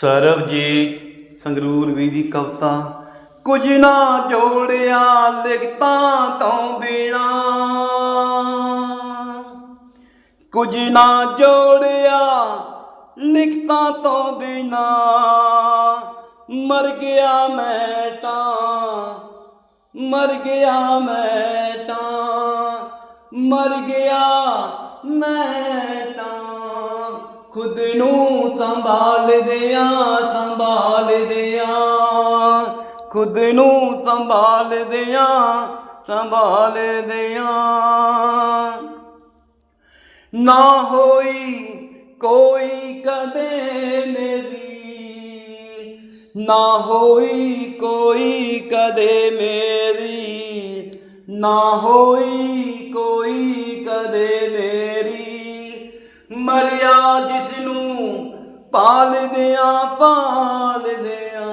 ਸਰਬਜੀਤ ਸੰਗਰੂਰ ਵੀ ਦੀ ਕਵਿਤਾ। ਕੁਝ ਨਾ ਜੋੜਿਆ ਲਿਖਤਾਂ ਤੋਂ ਬਿਨਾ। ਕੁਝ ਨਾ ਜੋੜਿਆ ਲਿਖਤਾਂ ਤੋਂ ਬਿਨਾ। ਮਰ ਗਿਆ ਮੈਂ ਤਾਂ, ਮਰ ਗਿਆ ਮੈਂ ਤਾਂ, ਮਰ ਗਿਆ ਮੈਂ ਤਾਂ। ਖੁਦ ਨੂੰ ਸੰਭਾਲ ਦਿਆਂ ਖੁਦ ਨੂੰ ਸੰਭਾਲ ਦਿਆਂ ਸੰਭਾਲ ਦਿਆਂ ਨਾ ਹੋਈ ਕੋਈ ਕਦੇ ਮੇਰੀ, ਨਾ ਹੋਈ ਕੋਈ ਕਦੇ ਮੇਰੀ, ਨਾ ਹੋਈ ਕੋਈ ਕਦੇ ਮੇਰੀ। ਪਾਲਦਿਆਂ ਪਾਲਦਿਆਂ,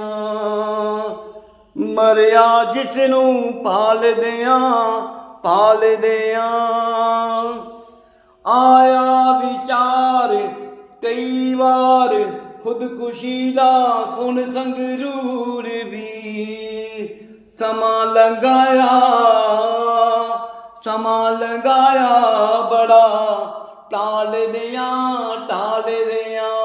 ਮਰਿਆ ਜਿਸ ਨੂੰ ਪਾਲਦਿਆਂ ਪਾਲਦਿਆਂ। ਆਇਆ ਵਿਚਾਰ ਕਈ ਵਾਰ ਖੁਦਕੁਸ਼ੀ ਦਾ ਸੁਣ ਸੰਗਰੂਰ ਵੀ, ਸਮਾਂ ਲੰਘਾਇਆ ਸਮਾਂ ਲੰਘਾਇਆ ਬੜਾ ਟਾਲ ਦਿਆਂ ਟਾਲ ਦਿਆਂ